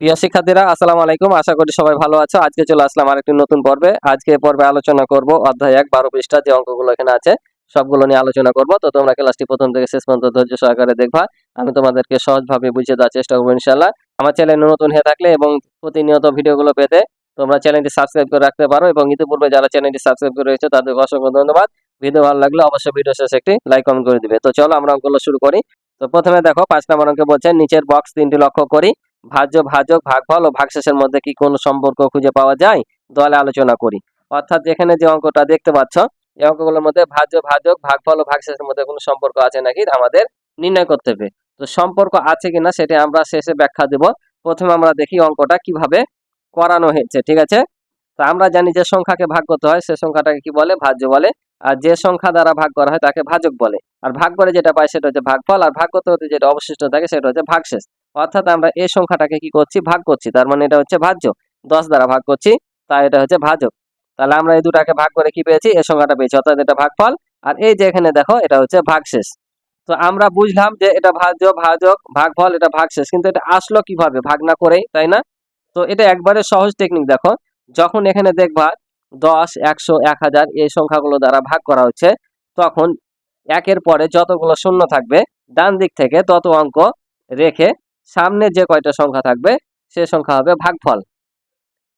প্রিয় শিক্ষার্থীরা, আসসালামু আলাইকুম। আশা করি সবাই ভালো আছো। আজকে চলে আসলাম আরেকটি নতুন পর্বে। আজকে পর্বে আলোচনা করব অধ্যায় এক, বারো পৃষ্ঠা, যে অঙ্কগুলো এখানে আছে, সবগুলো নিয়ে আলোচনা করব। তো তোমরা ক্লাসটি প্রথম থেকে শেষ পর্যন্ত ধৈর্য সহকারে দেখবা। আমি তোমাদেরকে সহজভাবে বুঝিয়ে দেওয়ার চেষ্টা করব ইনশাল্লাহ আমার চ্যানেল নতুন হয়ে থাকলে এবং প্রতিনিয়ত ভিডিওগুলো পেতে তোমরা চ্যানেলটি সাবস্ক্রাইব করে রাখতে পারো এবং ইতিপূর্বে যারা চ্যানেলটি সাবস্ক্রাইব করে রয়েছে, তাদেরকে অসংখ্য ধন্যবাদ। ভিডিও ভালো লাগলে অবশ্যই ভিডিও শেষে একটি লাইক, কমেন্ট করে দিবে। তো চলো আমরা অঙ্কগুলো শুরু করি। তো প্রথমে দেখো, পাঁচ নম্বর অঙ্কে বলছে, নিচের বক্স তিনটি লক্ষ্য করি। ভাজ্য, ভাজক, ভাগফল ও ভাগশেষের মধ্যে কি কোনো সম্পর্ক খুঁজে পাওয়া যায়? দলে আলোচনা করি। অর্থাৎ এখানে যে অঙ্কটা দেখতে পাচ্ছ, এই অঙ্কগুলোর মধ্যে ভাজ্য, ভাজক, ভাগফল ও ভাগশেষের মধ্যে কোনো সম্পর্ক আছে নাকি? আমাদের নির্ণয় করতে হবে। তো সম্পর্ক আছে কিনা সেটা আমরা শেষে ব্যাখ্যা দেব। প্রথমে আমরা দেখি অঙ্কটা কীভাবে করানো হয়েছে, ঠিক আছে? তো আমরা জানি যে সংখ্যাকে ভাগ করতে হয়, সে সংখ্যাটাকে কি বলে? ভাজ্য বলে। আর যে সংখ্যা দ্বারা ভাগ করা হয় তাকে ভাজক বলে। আর ভাগ করে যেটা পায় সেটা হচ্ছে ভাগফল, আর ভাগ করতে হতে যেটা অবশিষ্ট থাকে সেটা হচ্ছে ভাগশেষ। অর্থাৎ আমরা এই সংখ্যাটাকে কি করছি? ভাগ করছি। তার মানে এটা হচ্ছে ভাজ্য। দশ দ্বারা ভাগ করছি, তাই এটা হচ্ছে ভাজক তাহলে আমরা এই দুটাকে ভাগ করে কি পেয়েছি? এই সংখ্যাটা পেয়েছি, অর্থাৎ এটা ভাগফল। আর এই যে এখানে দেখো, এটা হচ্ছে ভাগশেষ। তো আমরা বুঝলাম যে এটা ভাজ্য, ভাজক, ভাগফল, এটা ভাগশেষ। কিন্তু এটা আসলো কীভাবে? ভাগ না করেই, তাই না? তো এটা একবারে সহজ টেকনিক দেখো। যখন এখানে দেখবা দশ, একশো, এক হাজার এই সংখ্যাগুলো দ্বারা ভাগ করা হচ্ছে, তখন একের পরে যতগুলো শূন্য থাকবে, ডান দিক থেকে তত অঙ্ক রেখে সামনে যে কয়টা সংখ্যা থাকবে, সে সংখ্যা হবে ভাগফল।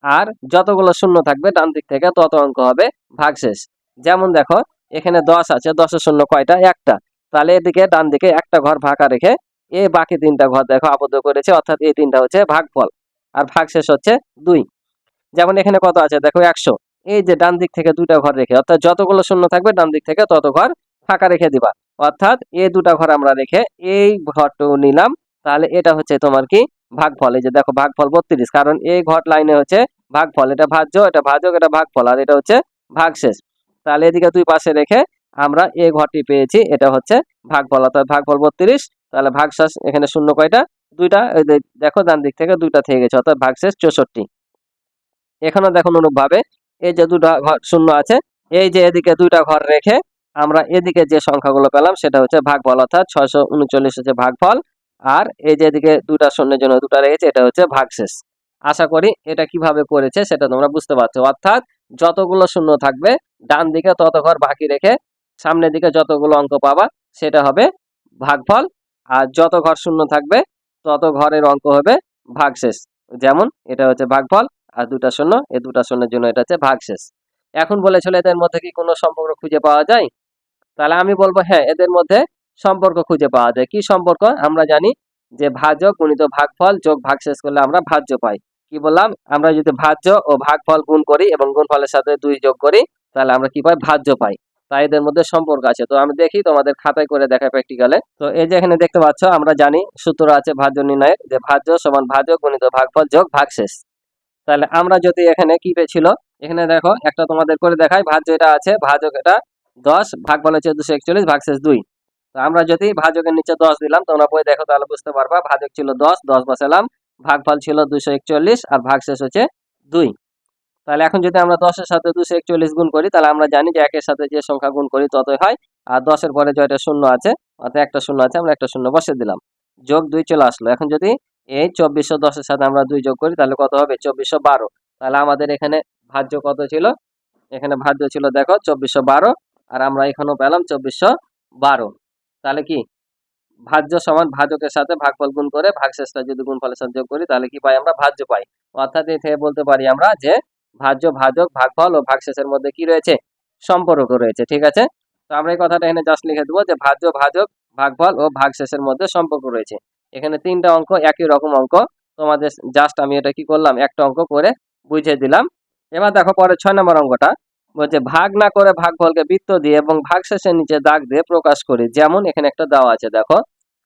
আর যতগুলো শূন্য থাকবে, ডান দিক থেকে তত অঙ্ক হবে ভাগশেষ। যেমন দেখো, এখানে দশ আছে, দশের শূন্য কয়টা? একটা। তাহলে এদিকে ডান দিকে একটা ঘর ফাঁকা রেখে এই বাকি তিনটা ঘর দেখো আবদ্ধ করেছে, অর্থাৎ এই তিনটা হচ্ছে ভাগফল। আর ভাগশেষ হচ্ছে দুই। যেমন এখানে কত আছে? দেখো একশো। এই যে ডান দিক থেকে দুইটা ঘর রেখে, অর্থাৎ যতগুলো শূন্য থাকবে, ডান দিক থেকে তত ঘর ফাঁকা রেখে দিবা। অর্থাৎ এই দুটা ঘর আমরা রেখে এই ঘরটাও নিলাম তাহলে এটা হচ্ছে তোমার কি? ভাগফল। এই যে দেখো, ভাগফল বত্রিশ। কারণ এই ঘর লাইনে হচ্ছে ভাগফল। এটা ভাজ্য, এটা ভাজক, এটা ভাগফল। আর এটা হচ্ছে ভাগশেষ। তাহলে এদিকে দুই পাশে রেখে আমরা এ ঘরটি পেয়েছি। এটা হচ্ছে ভাগফল। অর্থাৎ ভাগফল বত্রিশ। তাহলে ভাগশেষ এখানে শূন্য কয়টা? দুইটা। দেখো, ডান দিক থেকে দুইটা থেকে গেছে। অর্থাৎ ভাগশেষ চৌষট্টি। এখানেও দেখুন অনুরূপভাবে এই যে দুটা ঘর শূন্য আছে। এই যে এদিকে দুইটা ঘর রেখে আমরা এদিকে যে সংখ্যাগুলো পেলাম, সেটা হচ্ছে ভাগফল। অর্থাৎ ছয়শো উনচল্লিশ হচ্ছে ভাগফল। আর এই যে এদিকে দুটা শূন্যের জন্য দুটা রয়েছে, এটা হচ্ছে ভাগশেষ। আশা করি এটা কীভাবে করেছে সেটা তোমরা বুঝতে পারছ। অর্থাৎ যতগুলো শূন্য থাকবে, ডান দিকে তত ঘর বাকি রেখে সামনের দিকে যতগুলো অঙ্ক পাবা, সেটা হবে ভাগফল। আর যত ঘর শূন্য থাকবে, তত ঘরের অঙ্ক হবে ভাগশেষ। যেমন এটা হচ্ছে ভাগফল, আর দুটা শূন্য এই দুটা শূন্যের জন্য এটা হচ্ছে ভাগশেষ। এখন বলেছিল এদের মধ্যে কি কোনো সম্পর্ক খুঁজে পাওয়া যায়? তাহলে আমি বলব হ্যাঁ এদের মধ্যে সম্পর্ক খুঁজে পাওয়া যায়। কি সম্পর্ক? আমরা জানি যে ভাজক গুণিত ভাগফল যোগ ভাগশেষ করলে আমরা ভাজ্য পাই। কি বললাম? আমরা যদি ভাজ্য ও ভাগফল গুণ করি এবং গুণফলের সাথে দুই যোগ করি, তাহলে আমরা কি পাই? ভাজ্য পাই। তাই এদের মধ্যে সম্পর্ক আছে। তো আমি দেখি তোমাদের খাতায় করে দেখা প্র্যাকটিক্যালে তো এই যে এখানে দেখতে পাচ্ছ, আমরা জানি সূত্র আছে ভাজ্য নির্ণয়ের যে ভাজ্য সমান ভাজক গুণিত ভাগফল যোগ ভাগশেষ তাহলে আমরা যদি এখানে কি পেয়েছিল? এখানে দেখো, একটা তোমাদের করে দেখাই। ভাজ্য এটা আছে, ভাজক এটা দশ ভাগ বলে হচ্ছে দুশো একচল্লিশ ভাগশেষ দুই। তো আমরা যদি ভাজকের নিচে দশ দিলাম, তোমরা বই দেখো তাহলে বুঝতে পারবা। ভাজক ছিল দশ দশ বসালাম। ভাগফল ছিল দুশো একচল্লিশ আর ভাগশেষ হচ্ছে দুই। তাহলে এখন যদি আমরা দশের সাথে দুশো একচল্লিশ গুণ করি, তাহলে আমরা জানি যে একের সাথে যে সংখ্যা গুণ করি ততই হয়। আর দশের পরে জয়টা শূন্য আছে, অর্থাৎ একটা শূন্য আছে, আমরা একটা শূন্য বসে দিলাম। যোগ দুই চলে আসলো। এখন যদি এই চব্বিশশো দশের সাথে আমরা দুই যোগ করি, তাহলে কত হবে? চব্বিশশো বারো। তাহলে আমাদের এখানে ভাজ্য কত ছিল? এখানে ভাজ্য ছিল, দেখো, চব্বিশশো বারো। আর আমরা এখানেও পেলাম চব্বিশশো বারো। তাহলে কি? ভাজ্য সমান ভাজকের সাথে ভাগফল গুণ করে ভাগশেষটা যদি গুণফলের সাথে যোগ করি, তাহলে কি পাই আমরা? ভাজ্য পাই। অর্থাৎ এই থেকে বলতে পারি আমরা যে ভাজ্য, ভাজক, ভাগফল ও ভাগশেষের মধ্যে কি রয়েছে? সম্পর্ক রয়েছে, ঠিক আছে? তো আমরা এই কথাটা এখানে জাস্ট লিখে দেবো যে ভাজ্য, ভাজক, ভাগফল ও ভাগশেষের মধ্যে সম্পর্ক রয়েছে। এখানে তিনটা অঙ্ক, একই রকম অঙ্ক। তোমাদের জাস্ট আমি এটা কি করলাম? একটা অঙ্ক করে বুঝিয়ে দিলাম। এবার দেখো পরে ছয় নম্বর অঙ্কটা। বলছে, ভাগ না করে ভাগফলকে বৃত্ত দিয়ে এবং ভাগশেষের নিচে দাগ দিয়ে প্রকাশ করি। যেমন এখানে একটা দেওয়া আছে, দেখো।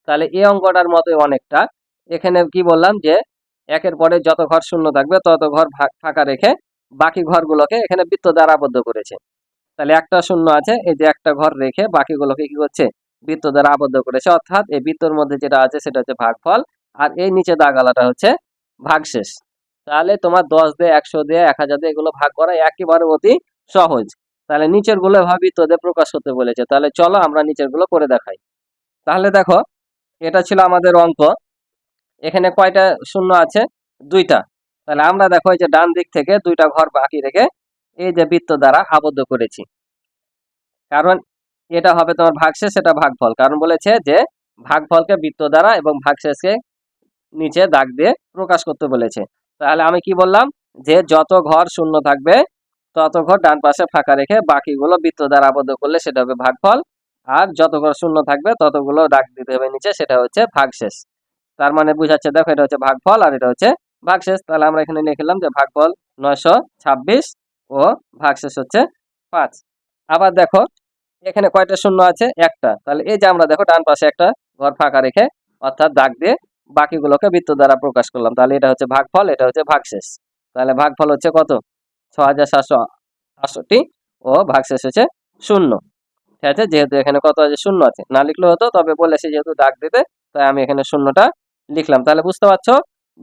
তাহলে এই অঙ্কটার মতোই অনেকটা। এখানে কি বললাম যে, একের পরে যত ঘর শূন্য থাকবে, তত ঘর ভাগ- ফাঁকা রেখে বাকি ঘরগুলোকে এখানে বৃত্ত দ্বারা আবদ্ধ করেছে। তাহলে একটা শূন্য আছে, এই যে একটা ঘর রেখে বাকিগুলোকে কি করছে? বৃত্ত দ্বারা আবদ্ধ করেছে। অর্থাৎ এই বৃত্তর মধ্যে যেটা আছে, সেটা হচ্ছে ভাগফল। আর এই নিচে দাগালাটা হচ্ছে ভাগশেষ। তাহলে তোমার দশ দিয়ে একশো দিয়ে এক হাজার দিয়ে এগুলো ভাগ করা একেবারে অতি সহজ। তাহলে নিচেরগুলো ভাবি তোদের প্রকাশ করতে বলেছে। তাহলে চলো আমরা নিচেরগুলো করে দেখাই। তাহলে দেখো, এটা ছিল আমাদের অঙ্ক। এখানে কয়টা শূন্য আছে? দুইটা। তাহলে আমরা দেখো এই যে ডান দিক থেকে দুইটা ঘর বাকি রেখে এই যে বৃত্ত দ্বারা আবদ্ধ করেছি। কারণ এটা হবে তোমার ভাগশেষ, সেটা ভাগফল। কারণ বলেছে যে ভাগফলকে বৃত্ত দ্বারা এবং ভাগশেষকে নিচে দাগ দিয়ে প্রকাশ করতে বলেছে। তাহলে আমি কি বললাম? যে যত ঘর শূন্য থাকবে তত ঘর ডান পাশে ফাঁকা রেখে বাকিগুলো বৃত্ত দ্বারা আবদ্ধ করলে সেটা হবে ভাগফল। আর যত ঘর শূন্য থাকবে, ততগুলো ডাক দিতে হবে নিচে, সেটা হচ্ছে ভাগশেষ। তার মানে বুঝাচ্ছে, দেখো এটা হচ্ছে ভাগফল আর এটা হচ্ছে ভাগশেষ। তাহলে আমরা এখানে লিখলাম যে ভাগফল নয়শো ছাব্বিশ ও ভাগশেষ হচ্ছে পাঁচ। আবার দেখো, এখানে কয়টা শূন্য আছে? একটা। তাহলে এই যে আমরা দেখো ডান পাশে একটা ঘর ফাঁকা রেখে, অর্থাৎ দাগ দিয়ে বাকিগুলোকে বৃত্ত দ্বারা প্রকাশ করলাম। তাহলে এটা হচ্ছে ভাগফল, এটা হচ্ছে ভাগশেষ। তাহলে ভাগফল হচ্ছে কত? ছ হাজার সাতশো আটষট্টি ও ভাগশেষ হচ্ছে শূন্য। ঠিক আছে? যেহেতু এখানে কত আছে? শূন্য আছে। না লিখলে হতো, তবে বলেছে যেহেতু দাগ দিতে তাই আমি এখানে শূন্যটা লিখলাম। তাহলে বুঝতে পারছ?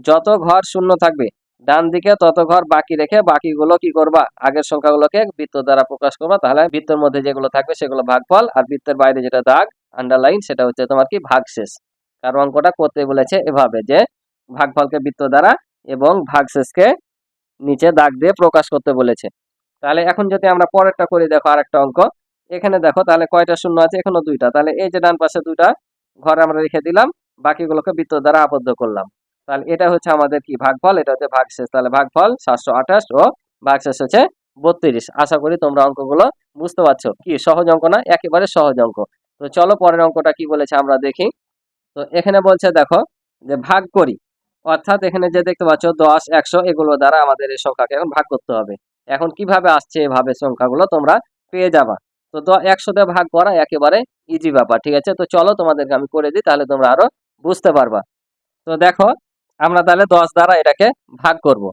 যত ঘর শূন্য থাকবে, ডান দিকে তত ঘর বাকি রেখে বাকিগুলো কি করবা? আগের সংখ্যাগুলোকে বৃত্ত দ্বারা প্রকাশ করবা। তাহলে বৃত্তের মধ্যে যেগুলো থাকবে, সেগুলো ভাগফল, আর বৃত্তের বাইরে যেটা দাগ আন্ডারলাইন সেটা হচ্ছে তোমার কি ভাগশেষ কারণ অঙ্কটা করতে বলেছে এভাবে যে ভাগফলকে বৃত্ত দ্বারা এবং ভাগশেষকে নিচে দাগ দিয়ে প্রকাশ করতে বলেছে। তাহলে এখন যদি আমরা পরেরটা করি, দেখো আরেকটা অঙ্ক। এখানে দেখো, তাহলে কয়টা শূন্য আছে? এখানে দুইটা। তাহলে এই যে ডান পাশে দুইটা ঘর আমরা রেখে দিলাম, বাকিগুলোকে বৃত্ত দ্বারা আবদ্ধ করলাম। তাহলে এটা হচ্ছে আমাদের কি ভাগফল? এটা হচ্ছে ভাগশেষ। তাহলে ভাগফল সাতশো আঠাশ ও ভাগশেষ হচ্ছে বত্রিশ। আশা করি তোমরা অঙ্কগুলো বুঝতে পারছ। কি, সহজ অঙ্ক না? একেবারে সহজ অঙ্ক। তো চলো পরের অঙ্কটা কি বলেছে আমরা দেখি। তো এখানে বলছে, দেখো, যে ভাগ করি। অর্থাৎ এখানে যে দেখতে পাচ্ছ, দশ, একশো এগুলো দ্বারা আমাদের এই সংখ্যাকে এখন ভাগ করতে হবে। এখন কীভাবে আসছে এভাবে সংখ্যাগুলো তোমরা পেয়ে যাবা। তো একশো দিয়ে ভাগ করা একেবারে ইজি ব্যাপার, ঠিক আছে? তো চলো তোমাদেরকে আমি করে দিই, তাহলে তোমরা আরও বুঝতে পারবা। তো দেখো, আমরা তাহলে দশ দ্বারা এটাকে ভাগ করব।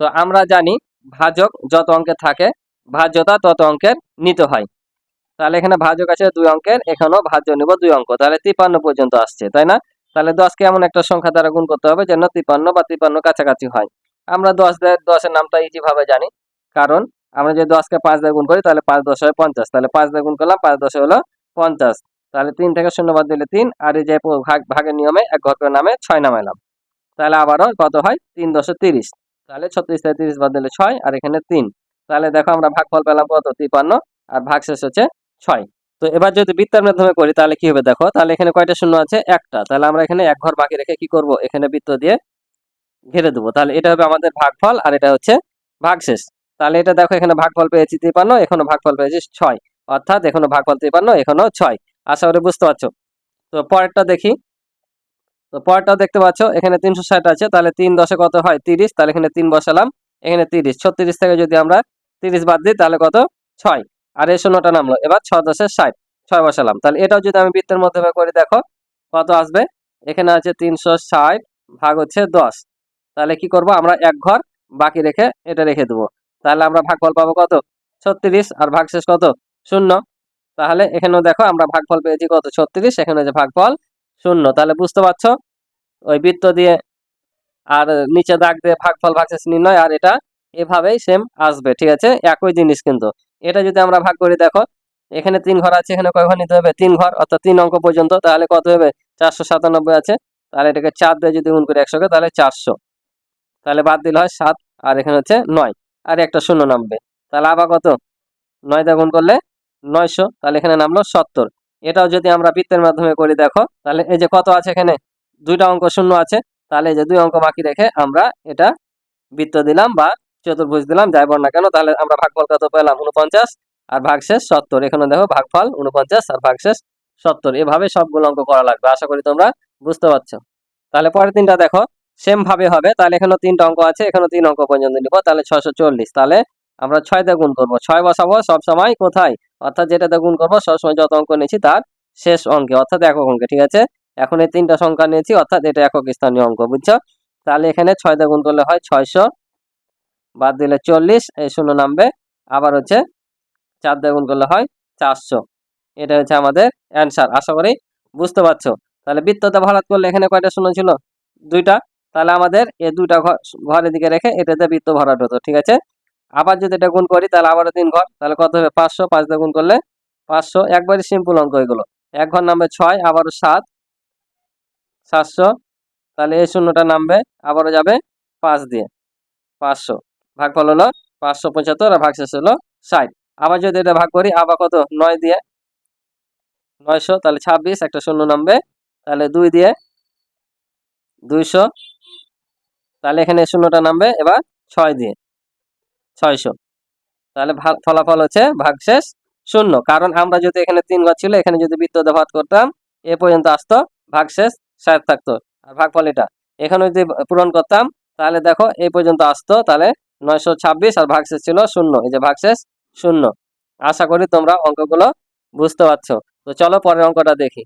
তো আমরা জানি ভাজক যত অঙ্কে থাকে, ভাজ্যতা তত অঙ্কের নিতে হয়। তাহলে এখানে ভাজক আছে দুই অঙ্কের, এখানেও ভাজ্য নিব দুই অঙ্ক। তাহলে তিপান্ন পর্যন্ত আসছে, তাই না? তাহলে দশকে এমন একটা সংখ্যা দ্বারা গুণ করতে হবে যেন তিপান্ন বা তিপান্ন কাছাকাছি হয়। আমরা দশ দিয়ে দশের নামটা ইজি ভাবে জানি। কারণ আমরা যদি দশকে পাঁচ দিয়ে গুণ করি, তাহলে পাঁচ দশ হয় পঞ্চাশ। তাহলে পাঁচ দিয়ে গুণ করলাম, পাঁচ দশ হলো পঞ্চাশ। তাহলে তিন থেকে শূন্য বাদ দিলে তিন, আর এই যে ভাগ, ভাগের নিয়মে এক ঘর নামে ছয় নামাইলাম তাহলে আবারও কত হয়? তিন দশে তিরিশ। তাহলে ছত্রিশ থেকে তিরিশ বাদ দিলে ছয়, আর এখানে তিন। তাহলে দেখো আমরা ভাগফল পেলাম কত? তিপান্ন, আর ভাগ শেষ হচ্ছে ছয়। তো এবার যদি বৃত্তের মাধ্যমে করি, তাহলে কি হবে দেখো? তাহলে এখানে কয়টা শূন্য আছে? একটা। তাহলে আমরা এখানে এক ঘর বাকি রেখে কি করব? এখানে বৃত্ত দিয়ে ঘিরে দেবো। তাহলে এটা হবে আমাদের ভাগফল আর এটা হচ্ছে ভাগশেষ। তাহলে এটা দেখো, এখানে ভাগফল পেয়েছি তিপান্ন এখানে ভাগফল পেয়েছি ছয়। অর্থাৎ এখানে ভাগফল তিপান্ন, এখানেও ছয়। আশা করি বুঝতে পারছ? তো পরেরটা দেখি। তো পরেরটা দেখতে পাচ্ছ, এখানে তিনশো ষাট আছে। তাহলে তিন দশে কত হয়? তিরিশ। তাহলে এখানে তিন বসালাম, এখানে তিরিশ। ছত্রিশ থেকে যদি আমরা তিরিশ বাদ দিই, তাহলে কত? ছয়। আর এই শূন্যটা নামলো। এবার ছ দশে ষাট। ছয় বসালাম। তাহলে এটাও যদি আমি বৃত্তের মাধ্যমে করে, দেখো, কত আসবে? এখানে আছে তিনশো ষাট ভাগ হচ্ছে দশ। তাহলে কি করব? আমরা এক ঘর বাকি রেখে এটা রেখে দেবো। তাহলে আমরা ভাগফল পাবো কত? ছত্রিশ। আর ভাগশেষ কত? শূন্য। তাহলে এখানেও দেখো, আমরা ভাগফল পেয়েছি কত? ছত্রিশ। এখানে যে ভাগফল, শূন্য। তাহলে বুঝতে পারছ? ওই বৃত্ত দিয়ে আর নিচে দাগ দিয়ে ভাগফল, ভাগশেষ নির্ণয়, আর এটা এভাবেই সেম আসবে, ঠিক আছে? একই জিনিস কিন্তু। এটা যদি আমরা ভাগ করি, দেখো, এখানে তিন ঘর আছে, এখানে কয় ঘর নিতে হবে? তিন ঘর, অর্থাৎ তিন অঙ্ক পর্যন্ত, তাহলে কত হবে? চারশো সাতানব্বই আছে। তাহলে এটাকে চার দিয়ে যদি গুণ করি একশোকে, তাহলে চারশো। তাহলে বাদ দিলে হয় সাত, আর এখানে হচ্ছে নয়। আর একটা শূন্য নামবে। তাহলে আবার কত? নয় দিয়ে গুণ করলে নয়শো। তাহলে এখানে নামলো সত্তর। এটাও যদি আমরা বৃত্তের মাধ্যমে করি, দেখো, তাহলে এই যে কত আছে এখানে? দুইটা অঙ্ক শূন্য আছে। তাহলে এই যে দুই অঙ্ক বাকি রেখে আমরা এটা বৃত্ত দিলাম বা চতুর্ভুজ দিলাম, যাই বল না কেন, তাহলে আমরা ভাগফল কত পেলাম? উনপঞ্চাশ আর ভাগশেষ সত্তর। এখানে দেখো ভাগফল উনপঞ্চাশ আর ভাগশেষ সত্তর। এভাবে সবগুলো অঙ্ক করা লাগবে, আশা করি তোমরা বুঝতে পারছ। তাহলে পরের তিনটা দেখো সেম ভাবে হবে, তাহলে এখানে তিনটা অঙ্ক আছে এখানে তিন অঙ্ক পর্যন্ত নিব, তাহলে ছশো চল্লিশ। তাহলে আমরা ছয় দিয়ে গুণ করব। ছয় বসাবো সব সময় কোথায়? অর্থাৎ যেটাতে গুণ করব সবসময় যত অঙ্ক নিয়েছি তার শেষ অঙ্কে, অর্থাৎ একক অঙ্কে, ঠিক আছে? এখন এই তিনটা সংখ্যা নিয়েছি, অর্থাৎ এটা একক স্থানীয় অঙ্ক, বুঝছ? তাহলে এখানে ছয় গুণ করলে হয় ছয়শো বাদ দিলে চল্লিশ, এই শূন্য নামবে। আবার হচ্ছে চার দিয়ে গুণ করলে হয় চারশো। এটা হচ্ছে আমাদের অ্যান্সার আশা করি বুঝতে পারছ। তাহলে বৃত্ততে ভরাট করলে এখানে কয়টা শূন্য ছিল? দুইটা। তাহলে আমাদের এই দুইটা ঘর ঘরের দিকে রেখে এটাতে বৃত্ত ভরাট হতো, ঠিক আছে? আবার যদি এটা গুণ করি, তাহলে আবারও তিন ঘর। তাহলে কত হবে? পাঁচশো। পাঁচ দিয়ে গুণ করলে পাঁচশো। একবারই সিম্পল অঙ্ক এগুলো। এক ঘর নামবে ছয়, আবারও সাত, সাতশো। তাহলে এই শূন্যটা নামবে, আবারও যাবে পাঁচ দিয়ে, পাঁচশো। ভাগফল হলো পাঁচশো পঁচাত্তর আর ভাগশেষ হলো ষাট। আবার যদি এটা ভাগ করি, আবার কত? নয় দিয়ে নয়শো, তাহলে ছাব্বিশ, একটা শূন্য নামবে। তাহলে দুই দিয়ে দুইশো, তাহলে এখানে শূন্যটা নামবে, এবার ছয় দিয়ে ছয়শো। তাহলে ভাগ, ফলাফল হচ্ছে ভাগশেষ শূন্য। কারণ আমরা যদি এখানে তিন ঘর ছিল, এখানে যদি বৃত্ত দিয়ে ভাগ করতাম, এ পর্যন্ত আসতো ভাগশেষ ষাট থাকতো। আর ভাগফল এটা। এখানে যদি পূরণ করতাম, তাহলে দেখো এই পর্যন্ত আসতো, তাহলে নয়শো ছাব্বিশ আর ভাগশেষ ছিল শূন্য। এই যে ভাগশেষ শূন্য। আশা করি তোমরা অঙ্কগুলো বুঝতে পারছ। তো চলো পরের অঙ্কটা দেখি।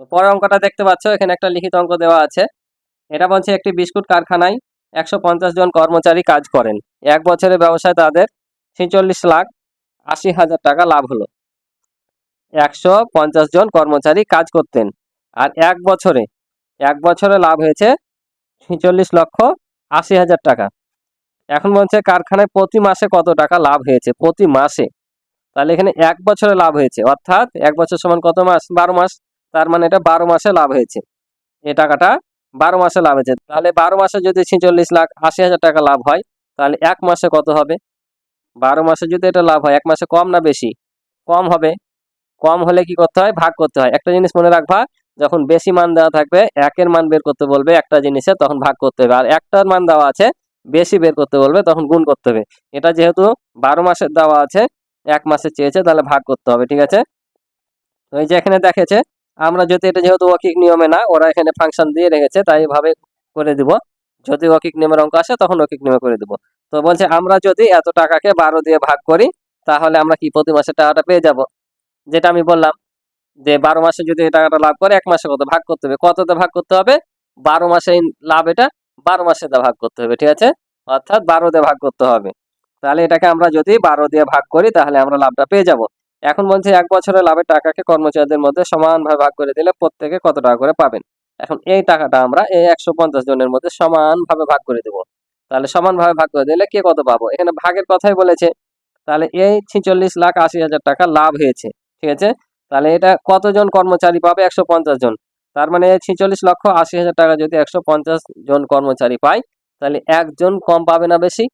তো পরের অঙ্কটা দেখতে পাচ্ছ, এখানে একটা লিখিত অঙ্ক দেওয়া আছে। এটা বলছে একটি বিস্কুট কারখানায় একশো পঞ্চাশ জন কর্মচারী কাজ করেন। এক বছরের ব্যবসায় তাদের ছেচল্লিশ লাখ আশি হাজার টাকা লাভ হলো। একশো পঞ্চাশ জন কর্মচারী কাজ করতেন। আর এক বছরে এক বছরে লাভ হয়েছে ছেচল্লিশ লক্ষ আশি হাজার টাকা। এখন বলছে কারখানায় প্রতি মাসে কত টাকা লাভ হয়েছে? প্রতি মাসে। তাহলে এখানে এক বছরে লাভ হয়েছে। অর্থাৎ এক বছর সমান কত মাস? বারো মাস। তার মানে এটা বারো মাসে লাভ হয়েছে। এ টাকাটা বারো মাসে লাভ হয়েছে। তাহলে বারো মাসে যদি ছেচল্লিশ লাখ আশি হাজার টাকা লাভ হয়, তাহলে এক মাসে কত হবে? বারো মাসে যদি এটা লাভ হয়, এক মাসে কম না বেশি? কম হবে। কম হলে কি করতে হয়? ভাগ করতে হয়। একটা জিনিস মনে রাখবা, যখন বেশি মান দেওয়া থাকবে, একের মান বের করতে বলবে একটা জিনিসে, তখন ভাগ করতে হবে। আর একটার মান দেওয়া আছে বেশি বের করতে বলবে, তখন গুণ করতে হবে। এটা যেহেতু বারো মাসের দেওয়া আছে, এক মাসে চেয়েছে, তাহলে ভাগ করতে হবে, ঠিক আছে? তো এই যে এখানে দেখেছে, আমরা যদি এটা যেহেতু অকিক নিয়মে না, ওরা এখানে ফাংশন দিয়ে রেখেছে, তাই এভাবে করে দিব। যদি অকিক নিয়মের অঙ্ক আসে, তখন অকিক নিয়মে করে দিব। তো বলছে, আমরা যদি এত টাকাকে বারো দিয়ে ভাগ করি, তাহলে আমরা কি প্রতি মাসে টাকাটা পেয়ে যাব? যেটা আমি বললাম, যে বারো মাসে যদি এই টাকাটা লাভ করে, এক মাসে কত? ভাগ করতে হবে। কততে ভাগ করতে হবে? বারো মাসে লাভ এটা বারো মাসে দিয়ে ভাগ করতে হবে, ঠিক আছে? অর্থাৎ বারো দিয়ে ভাগ করতে হবে। তাহলে এটাকে আমরা যদি বারো দিয়ে ভাগ করি, তাহলে আমরা লাভটা পেয়ে যাব। এখন বলছে এক বছরের লাভের টাকাকে কর্মচারীদের মধ্যে সমানভাবে ভাগ করে দিলে প্রত্যেকে কত টাকা করে পাবেন? এখন এই টাকাটা আমরা এই একশো পঞ্চাশ জনের মধ্যে সমানভাবে ভাগ করে দেব। তাহলে সমানভাবে ভাগ করে দিলে কে কত পাবো? এখানে ভাগের কথাই বলেছে। তাহলে এই ছিচল্লিশ লাখ আশি হাজার টাকা লাভ হয়েছে, ঠিক আছে? তাহলে এটা কতজন কর্মচারী পাবে? একশো পঞ্চাশ জন। তার মানে ছিচল্লিশ লক্ষ আশি হাজার টাকা যদি একশো পঞ্চাশ জন কর্মচারী পায়, তাহলে একজন কম পাবে না বেশি?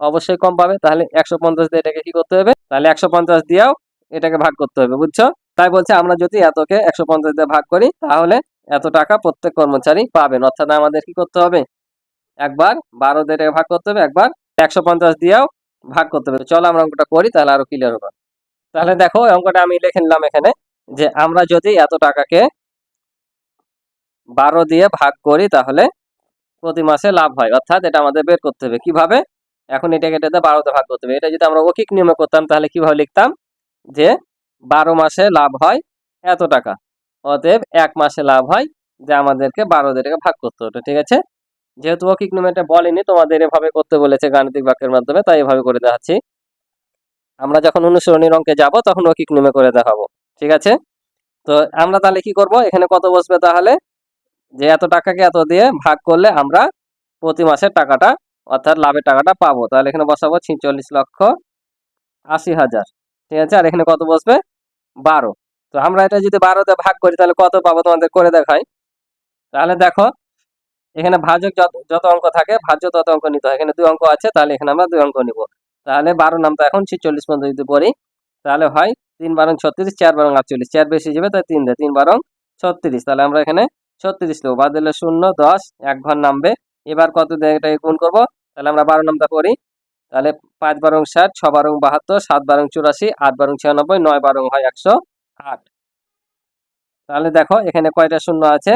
অবশ্যই কম পাবে, তাহলে একশো পঞ্চাশ দিয়ে এটাকে কি করতে হবে? তাহলে একশো পঞ্চাশ দিয়েও এটাকে ভাগ করতে হবে, বুঝছ? তাই বলছে, আমরা যদি এতকে একশো পঞ্চাশ দিয়ে ভাগ করি, তাহলে এত টাকা প্রত্যেক কর্মচারী পাবেন। অর্থাৎ আমাদের কি করতে হবে? একবার বারো দিয়ে এটাকে ভাগ করতে হবে, একবার একশো পঞ্চাশ দিয়েও ভাগ করতে হবে। চলো আমরা অঙ্কটা করি, তাহলে আরও ক্লিয়ার হবে। তাহলে দেখো অঙ্কটা আমি লিখে নিলাম এখানে, যে আমরা যদি এত টাকাকে বারো দিয়ে ভাগ করি তাহলে প্রতি মাসে লাভ হয়। অর্থাৎ এটা আমাদের বের করতে হবে। কীভাবে? এখন এটাকে এটাতে বারোতে ভাগ করতে হবে। এটা যদি আমরা অকিক নিয়মে করতাম, তাহলে কীভাবে লিখতাম? যে বারো মাসে লাভ হয় এত টাকা। অতএব এক মাসে লাভ হয় যে আমাদেরকে বারো দিয়ে ভাগ করতে হতো ঠিক আছে? যেহেতু অকিক নিয়মে এটা বলেনি, তোমাদের এভাবে করতে বলেছে গাণিতিক বাক্যের মাধ্যমে, তাই এভাবে করে দেখাচ্ছি। আমরা যখন অনুসরণীর অঙ্কে যাব, তখন অকিক নিয়মে করে দেখাবো। ঠিক আছে? তো আমরা তাহলে কি করব? এখানে কত বসবে তাহলে? যে এত টাকাকে এত দিয়ে ভাগ করলে আমরা প্রতি মাসের টাকাটা, অর্থাৎ লাভের টাকাটা পাবো। তাহলে এখানে বসাবো ছিচল্লিশ লক্ষ আশি হাজার। ঠিক আছে? আর এখানে কত বসবে? বারো। তো আমরা এটা যদি বারোতে ভাগ করি, তাহলে কত পাবো? তোমাদের করে দেখাই। তাহলে দেখো, এখানে ভাজক যত অঙ্ক থাকে, ভাজ্য তত অঙ্ক নিতে হয়। এখানে দুই অঙ্ক আছে, তাহলে এখানে আমরা দুই অঙ্ক নিব। তাহলে বারো নামটা এখন ছিচল্লিশ পর্যন্ত যদি পড়ি, তাহলে হয় তিন বারং ছত্রিশ, চার বারং আটচল্লিশ। চার বেশি যাবে, তাই তিন দেয়। তিন বারং ছত্রিশ। তাহলে আমরা এখানে ছত্রিশ দেবো বাদ দিলে শূন্য, দশ, এক ঘর নামবে। এবার কত দিয়ে এটাকে গুণ করব? তাহলে আমরা বারো নামটা করি। তাহলে পাঁচ বারং ষাট, ছ বারং বাহাত্তর, সাত বারং চুরাশি, আট বারং ছিয়ানব্বই, নয় বারং হয় একশো আট। তাহলে দেখো, এখানে কয়টা শূন্য আছে?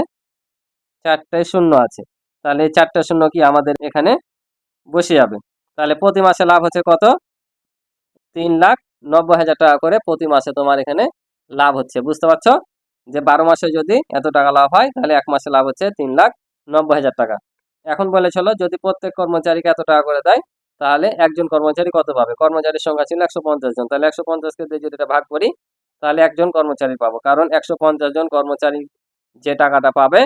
চারটায় শূন্য আছে। তাহলে এই চারটা শূন্য কি আমাদের এখানে বসে যাবে। তাহলে প্রতি মাসে লাভ হচ্ছে কত? তিন লাখ নব্বই হাজার টাকা করে প্রতি মাসে তোমার এখানে লাভ হচ্ছে। বুঝতে পারছ? যে বারো মাসে যদি এত টাকা লাভ হয়, তাহলে এক মাসে লাভ হচ্ছে তিন লাখ নব্বই হাজার টাকা। এখন বলে চলো, যদি প্রত্যেক কর্মচারীকে এত টাকা করে দেয়, তাহলে একজন কর্মচারী কত পাবে? কর্মচারীর সংখ্যা ছিল একশো পঞ্চাশ জন। তাহলে একশো পঞ্চাশকে দিয়ে যদি এটা ভাগ করি, তাহলে একজন কর্মচারী পাবো। কারণ একশো পঞ্চাশ জন কর্মচারী যে টাকাটা পাবে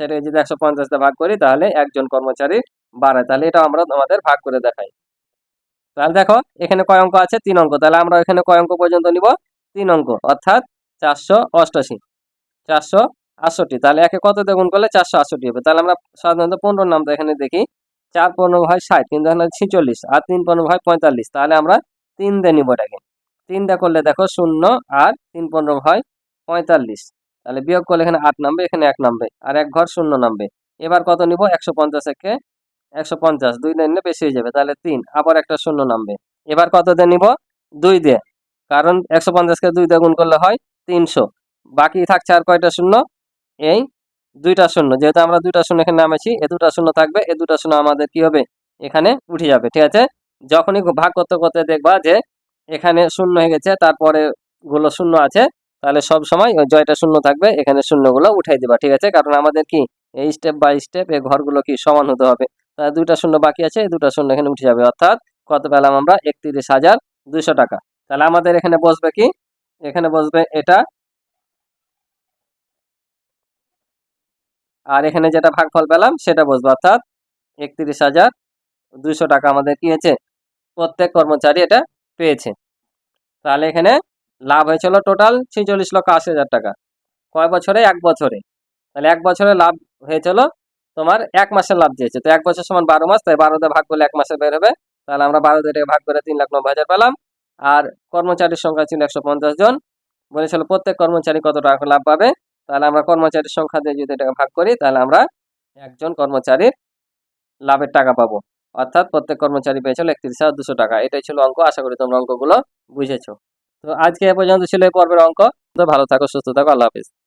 সেটাকে যদি একশো পঞ্চাশটা ভাগ করি, তাহলে একজন কর্মচারী বাড়ায়। তাহলে এটা আমরা আমাদের ভাগ করে দেখাই। তাহলে দেখো, এখানে কয় অঙ্ক আছে? তিন অঙ্ক। তাহলে আমরা এখানে কয় অঙ্ক পর্যন্ত নিব? তিন অঙ্ক, অর্থাৎ চারশো অষ্টাশি। চারশো আটষট্টি। তাহলে একে কত দিয়ে করলে চারশো আটষট্টি হবে? তাহলে আমরা সাধারণত পনেরো নামটা এখানে দেখি। চার পনেরো হয় ষাট কিন্তু এখানে ছিচল্লিশ, আর তিন পনেরো হয় পঁয়তাল্লিশ। তাহলে আমরা তিন দিয়ে নিব এটাকে। তিনটা করলে দেখো শূন্য, আর তিন পনেরো হয় পঁয়তাল্লিশ। তাহলে বিয়োগ করলে এখানে আট নামবে, এখানে এক নামবে, আর এক ঘর শূন্য নামবে। এবার কত নিব? একশো পঞ্চাশ একে একশো পঞ্চাশ। দুই দিয়ে নিলে বেশি হয়ে যাবে, তাহলে তিন, আবার একটা শূন্য নামবে। এবার কত দিয়ে নিব? দুই দিয়ে। কারণ একশো পঞ্চাশকে দুই দিয়ে গুণ করলে হয় তিনশো। বাকি থাকছে আর কয়টা শূন্য? এই দুইটা শূন্য। যেহেতু আমরা দুইটা শূন্য এখানে নামেছি এ দুটা শূন্য থাকবে, এ দুটা শূন্য আমাদের কি হবে? এখানে উঠে যাবে, ঠিক আছে? যখনই ভাগ করতে করতে দেখবা যে এখানে শূন্য হয়ে গেছে, তারপরে গুলো শূন্য আছে, তাহলে সব সময় ওই জয়টা শূন্য থাকবে, এখানে শূন্যগুলো উঠাই দিবা, ঠিক আছে? কারণ আমাদের কি, এই স্টেপ বাই স্টেপ এই ঘরগুলো কি সমান হতে হবে। তাহলে দুইটা শূন্য বাকি আছে, এই দুটা শূন্য এখানে উঠে যাবে। অর্থাৎ কত পেলাম আমরা? একত্রিশ হাজার দুইশো টাকা। তাহলে আমাদের এখানে বসবে কি? এখানে বসবে এটা আর এখানে যেটা ভাগফল পেলাম, সেটা বসবে, অর্থাৎ একত্রিশ হাজার দুইশো টাকা আমাদের কি হয়েছে? প্রত্যেক কর্মচারী এটা পেয়েছে। তাহলে এখানে লাভ হয়েছিল টোটাল ছেচল্লিশ লক্ষ আশি হাজার টাকা। কয় বছরে? এক বছরে। তাহলে এক বছরে লাভ হয়েছিল তোমার এক মাসের লাভ দিয়েছে। তো এক বছর সমান বারো মাস, তাই বারোতে ভাগ করলে এক মাসে বের হবে। তাহলে আমরা বারো দিয়ে ভাগ করে তিন লাখ নব্বই হাজার পেলাম। আর কর্মচারীর সংখ্যা ছিল একশো পঞ্চাশ জন। বলেছিল প্রত্যেক কর্মচারী কত টাকা লাভ পাবে? তাহলে আমরা কর্মচারীর সংখ্যা দিয়ে যদি এটাকে ভাগ করি, তাহলে আমরা একজন কর্মচারীর লাভের টাকা পাবো। অর্থাৎ প্রত্যেক কর্মচারী পেয়েছিল একত্রিশ হাজার দুশো টাকা। এটাই ছিল অঙ্ক। আশা করি তোমরা অঙ্কগুলো বুঝেছ। তো আজকে এ পর্যন্ত ছিল এই পর্বের অঙ্ক। তো ভালো থাকো, সুস্থ থাকো। আল্লাহ হাফিজ।